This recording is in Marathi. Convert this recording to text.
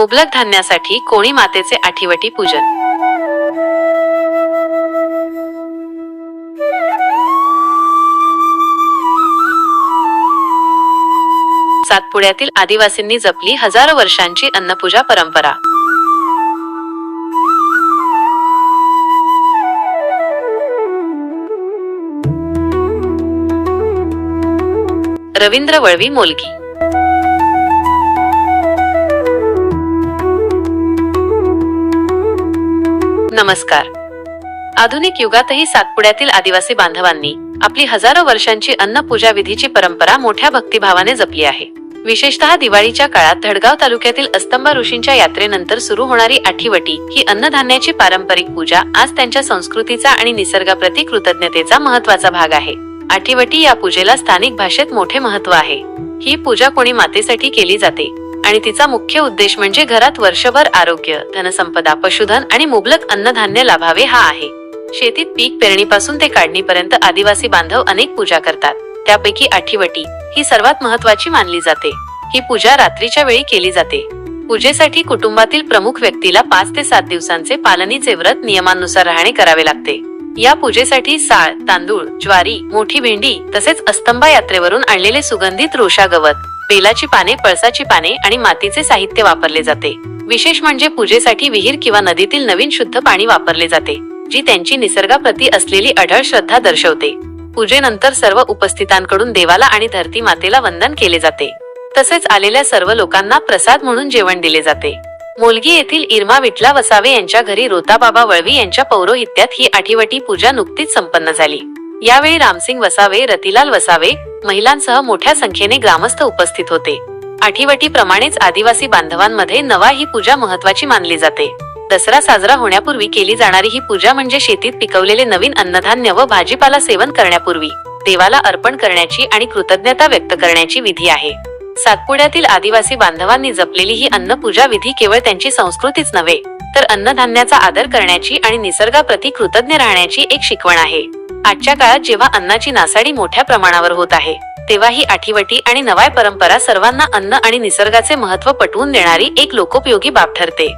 मुबलक धान्यासाठी कोणी मातेचे आठीवटी पूजन? सातपुड्यातील आदिवासींनी जपली हजारो वर्षांची अन्नपूजा परंपरा. रवींद्र वळवी मोलगी. नमस्कार. आधुनिक युगातही सातपुड्यातील आदिवासी बांधवांनी आपली हजारो वर्षांची अन्नपूजा विधीची परंपरा मोठ्या भक्तिभावाने जपली आहे. विशेषतः दिवाळीच्या काळात धडगाव तालुक्यातील अस्तंबा ऋषींच्या यात्रेनंतर सुरू होणारी आठीवटी ही अन्नधान्याची पारंपरिक पूजा आज त्यांच्या संस्कृतीचा आणि निसर्गाप्रती कृतज्ञतेचा महत्त्वाचा भाग आहे. आठीवटी या पूजेला स्थानिक भाषेत मोठे महत्त्व आहे. ही पूजा कोणी मातेसाठी केली जाते. आणि तिचा मुख्य उद्देश म्हणजे घरात वर्षभर आरोग्य धनसंपदा पशुधन आणि मुबलक अन्नधान्य लाभावे हा आहे. शेतीत पीक पेरणीपासून ते काढणीपर्यंत आदिवासी बांधव अनेक पूजा करतात. त्यापैकी आठीवटी ही सर्वात महत्वाची मानली जाते. ही पूजा रात्रीच्या वेळी केली जाते. पूजेसाठी कुटुंबातील प्रमुख व्यक्तीला पाच ते सात दिवसांचे पालनीचे व्रत नियमानुसार राहणे करावे लागते. या पूजेसाठी साळ तांदूळ ज्वारी मोठी भेंडी तसेच अस्तंबा यात्रेवरून आणलेले सुगंधित रोषा गवत बेलाची पाने पळसाची पाने आणि मातीचे साहित्य वापरले जाते. विशेष म्हणजे पूजेसाठी विहीर किंवा नदीतील नवीन शुद्ध पाणी वापरले जाते जी त्यांची निसर्गाप्रती असलेली अढळ श्रद्धा दर्शवते. पूजेनंतर सर्व उपस्थितांकडून देवाला आणि धरती मातेला वंदन केले जाते. तसेच आलेल्या सर्व लोकांना प्रसाद म्हणून जेवण दिले जाते. मोलगी येथील इरमा विठला वसावे यांच्या घरी रोताबाबा वळवी यांच्या पौरोहित्यात ही आठीवटी पूजा नुकतीच संपन्न झाली. यावेळी रामसिंग वसावे रतिलाल वसावे महिलांसह मोठ्या संख्येने ग्रामस्थ उपस्थित होते. आठीवटीप्रमाणेच आदिवासी बांधवांमध्ये नवा ही पूजा महत्वाची मानली जाते. दसरा साजरा होण्यापूर्वी केली जाणारी ही पूजा म्हणजे शेतीत पिकवलेले नवीन अन्नधान्य व भाजीपाला सेवन करण्यापूर्वी देवाला अर्पण करण्याची आणि कृतज्ञता व्यक्त करण्याची विधी आहे. सातपुड्यातील आदिवासी बांधवांनी जपलेली ही अन्नपूजा विधी केवळ त्यांची संस्कृतीच नव्हे तर अन्नधान्याचा आदर करण्याची आणि निसर्गाप्रती कृतज्ञ राहण्याची एक शिकवण आहे. आजच्या काळात जेव्हा अन्नाची नासाडी मोठ्या प्रमाणावर होत आहे तेव्हा ही आठीवटी आणि नवाय परंपरा सर्वांना अन्न आणि निसर्गाचे महत्त्व पटवून देणारी एक लोकोपयोगी बाब ठरते.